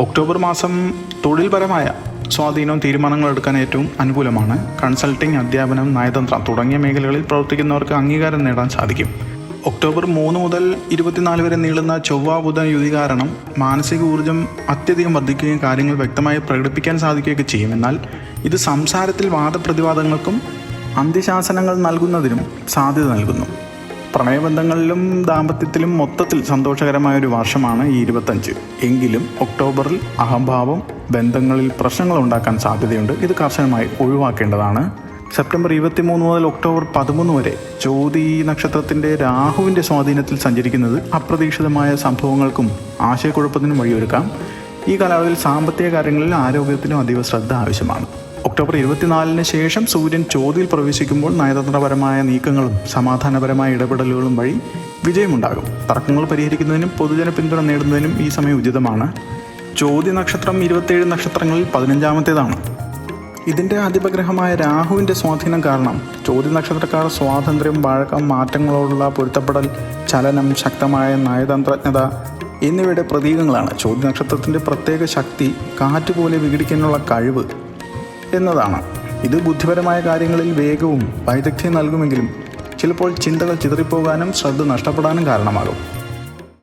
October മാസം തൊഴിൽപരമായ സ്വാധീനവും തീരുമാനങ്ങൾ എടുക്കാൻ ഏറ്റവും അനുകൂലമാണ്. കൺസൾട്ടിംഗ് അധ്യാപനം നയതന്ത്രം തുടങ്ങിയ മേഖലകളിൽ പ്രവർത്തിക്കുന്നവർക്ക് അംഗീകാരം നേടാൻ സാധിക്കും. ഒക്ടോബർ മൂന്ന് മുതൽ ഇരുപത്തിനാല് വരെ നീളുന്ന ചൊവ്വ ബുധൻ യുതി കാരണം മാനസിക ഊർജം അത്യധികം വർദ്ധിക്കുകയും കാര്യങ്ങൾ വ്യക്തമായി പ്രകടിപ്പിക്കാൻ സാധിക്കുകയൊക്കെ ചെയ്യും. എന്നാൽ ഇത് സംസാരത്തിൽ വാദപ്രതിവാദങ്ങൾക്കും അന്ത്യശാസനങ്ങൾ നൽകുന്നതിനും സാധ്യത നൽകുന്നു. പ്രണയബന്ധങ്ങളിലും ദാമ്പത്യത്തിലും മൊത്തത്തിൽ സന്തോഷകരമായ ഒരു വർഷമാണ് ഈ ഇരുപത്തഞ്ച്. എങ്കിലും ഒക്ടോബറിൽ അഹംഭാവം ബന്ധങ്ങളിൽ പ്രശ്നങ്ങൾ ഉണ്ടാക്കാൻ സാധ്യതയുണ്ട്. ഇത് കർശനമായി ഒഴിവാക്കേണ്ടതാണ്. സെപ്റ്റംബർ ഇരുപത്തിമൂന്ന് മുതൽ ഒക്ടോബർ പതിമൂന്ന് വരെ ജ്യോതി നക്ഷത്രത്തിന്റെ രാഹുവിന്റെ സ്വാധീനത്തിൽ സഞ്ചരിക്കുന്നത് അപ്രതീക്ഷിതമായ സംഭവങ്ങൾക്കും ആശയക്കുഴപ്പത്തിനും വഴിയൊരുക്കാം. ഈ കാലാവധിയിൽ സാമ്പത്തിക കാര്യങ്ങളിൽ ആരോഗ്യത്തിനും അതീവ ശ്രദ്ധ ആവശ്യമാണ്. ഒക്ടോബർ ഇരുപത്തിനാലിന് ശേഷം സൂര്യൻ ചോതിയിൽ പ്രവേശിക്കുമ്പോൾ നയതന്ത്രപരമായ നീക്കങ്ങളും സമാധാനപരമായ ഇടപെടലുകളും വഴി വിജയമുണ്ടാകും. തർക്കങ്ങൾ പരിഹരിക്കുന്നതിനും പൊതുജന പിന്തുണ നേടുന്നതിനും ഈ സമയം ഉചിതമാണ്. ചോതി നക്ഷത്രം ഇരുപത്തേഴ് നക്ഷത്രങ്ങളിൽ പതിനഞ്ചാമത്തേതാണ്. ഇതിന്റെ അധിപഗ്രഹമായ രാഹുവിന്റെ സ്വാധീനം കാരണം ചോദ്യ നക്ഷത്രക്കാർ സ്വാതന്ത്ര്യം വഴക്കം മാറ്റങ്ങളോടുള്ള പൊരുത്തപ്പെടൽ ചലനം ശക്തമായ നയതന്ത്രജ്ഞത എന്നിവയുടെ പ്രതീകങ്ങളാണ്. ചോദ്യ നക്ഷത്രത്തിന്റെ പ്രത്യേക ശക്തി കാറ്റ് പോലെ വിഘടിക്കാനുള്ള കഴിവ് എന്നതാണ്. ഇത് ബുദ്ധിപരമായ കാര്യങ്ങളിൽ വേഗവും വൈദഗ്ധ്യം നൽകുമെങ്കിലും ചിലപ്പോൾ ചിന്തകൾ ചിതറിപ്പോകാനും ശ്രദ്ധ നഷ്ടപ്പെടാനും കാരണമാകും.